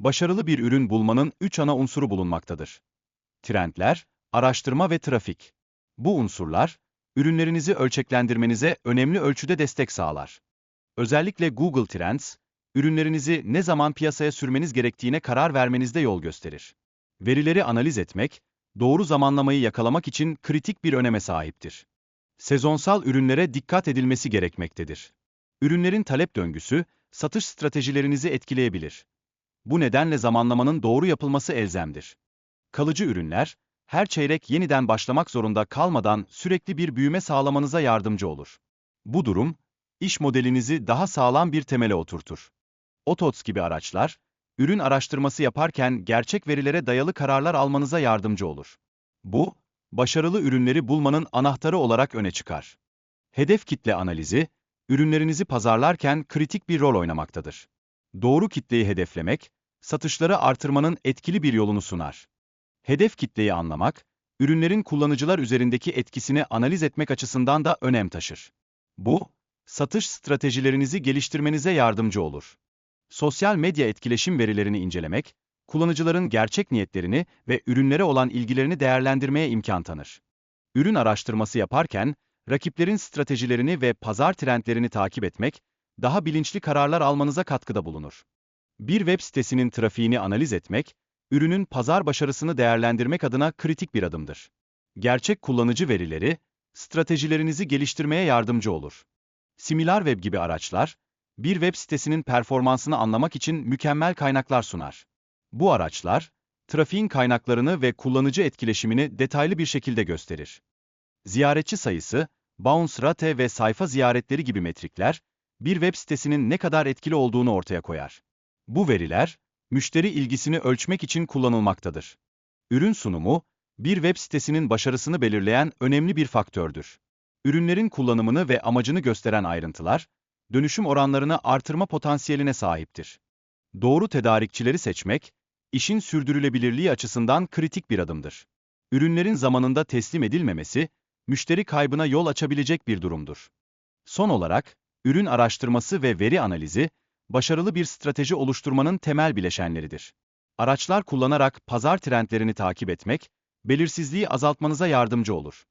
Başarılı bir ürün bulmanın üç ana unsuru bulunmaktadır. Trendler, araştırma ve trafik. Bu unsurlar, ürünlerinizi ölçeklendirmenize önemli ölçüde destek sağlar. Özellikle Google Trends, ürünlerinizi ne zaman piyasaya sürmeniz gerektiğine karar vermenizde yol gösterir. Verileri analiz etmek, doğru zamanlamayı yakalamak için kritik bir öneme sahiptir. Sezonsal ürünlere dikkat edilmesi gerekmektedir. Ürünlerin talep döngüsü, satış stratejilerinizi etkileyebilir. Bu nedenle zamanlamanın doğru yapılması elzemdir. Kalıcı ürünler, her çeyrek yeniden başlamak zorunda kalmadan sürekli bir büyüme sağlamanıza yardımcı olur. Bu durum, iş modelinizi daha sağlam bir temele oturtur. Otots gibi araçlar, ürün araştırması yaparken gerçek verilere dayalı kararlar almanıza yardımcı olur. Bu, başarılı ürünleri bulmanın anahtarı olarak öne çıkar. Hedef kitle analizi, ürünlerinizi pazarlarken kritik bir rol oynamaktadır. Doğru kitleyi hedeflemek, satışları artırmanın etkili bir yolunu sunar. Hedef kitleyi anlamak, ürünlerin kullanıcılar üzerindeki etkisini analiz etmek açısından da önem taşır. Bu, satış stratejilerinizi geliştirmenize yardımcı olur. Sosyal medya etkileşim verilerini incelemek, kullanıcıların gerçek niyetlerini ve ürünlere olan ilgilerini değerlendirmeye imkan tanır. Ürün araştırması yaparken, rakiplerin stratejilerini ve pazar trendlerini takip etmek, daha bilinçli kararlar almanıza katkıda bulunur. Bir web sitesinin trafiğini analiz etmek, ürünün pazar başarısını değerlendirmek adına kritik bir adımdır. Gerçek kullanıcı verileri, stratejilerinizi geliştirmeye yardımcı olur. SimilarWeb gibi araçlar, bir web sitesinin performansını anlamak için mükemmel kaynaklar sunar. Bu araçlar, trafiğin kaynaklarını ve kullanıcı etkileşimini detaylı bir şekilde gösterir. Ziyaretçi sayısı, bounce rate ve sayfa ziyaretleri gibi metrikler, bir web sitesinin ne kadar etkili olduğunu ortaya koyar. Bu veriler, müşteri ilgisini ölçmek için kullanılmaktadır. Ürün sunumu, bir web sitesinin başarısını belirleyen önemli bir faktördür. Ürünlerin kullanımını ve amacını gösteren ayrıntılar, dönüşüm oranlarını artırma potansiyeline sahiptir. Doğru tedarikçileri seçmek, işin sürdürülebilirliği açısından kritik bir adımdır. Ürünlerin zamanında teslim edilmemesi, müşteri kaybına yol açabilecek bir durumdur. Son olarak, ürün araştırması ve veri analizi, başarılı bir strateji oluşturmanın temel bileşenleridir. Araçlar kullanarak pazar trendlerini takip etmek, belirsizliği azaltmanıza yardımcı olur.